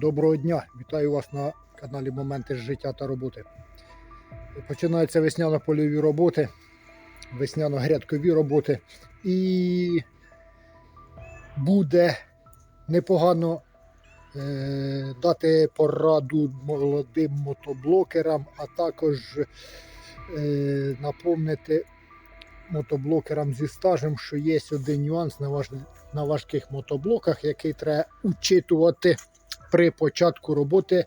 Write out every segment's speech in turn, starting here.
Доброго дня! Вітаю вас на каналі Моменти життя та роботи. Починаються весняно-польові роботи, весняно-грядкові роботи. І буде непогано е, дати пораду молодим мотоблокерам, а також е, напомнити мотоблокерам зі стажем, що є один нюанс на, на важких мотоблоках, який треба учитувати при початку роботи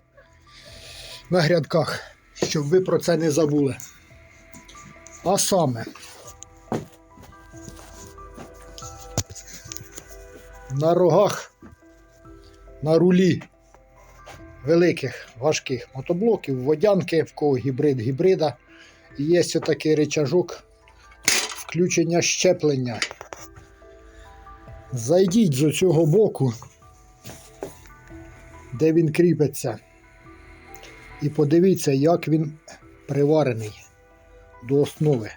на грядках, щоб ви про це не забули. А саме на рогах, на рулі великих важких мотоблоків, водянки, в кого гібрид гібрида. Є ось такий речажок включення щеплення. Зайдіть з цього боку, де він кріпиться, і подивіться, як він приварений до основи.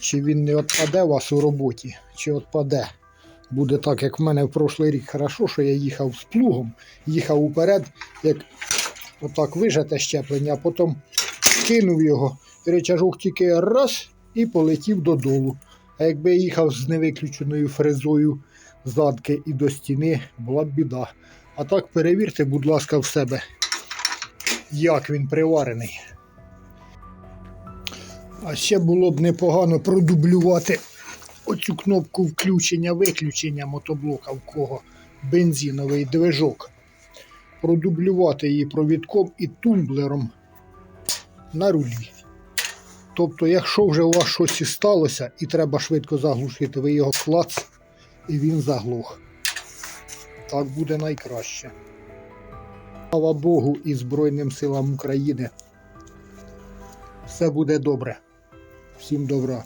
Чи він не відпаде у вас у роботі, чи відпаде. Буде так, як в мене в прошлий рік. Хорошо, що я їхав з плугом, їхав уперед, як отак вижате щеплення, а потім кинув його, і речажок тільки раз і полетів додолу. А якби я їхав з невиключеною фрезою задки і до стіни, була б біда. А так перевірте, будь ласка, в себе, як він приварений. А ще було б непогано продублювати оцю кнопку включення-виключення мотоблока, в кого бензиновий движок. Продублювати її провідком і тумблером на рулі. Тобто, якщо вже у вас щось і сталося і треба швидко заглушити, ви його клац і він заглох. Так буде найкраще. Слава Богу і Збройним силам України. Все буде добре. Всім добра.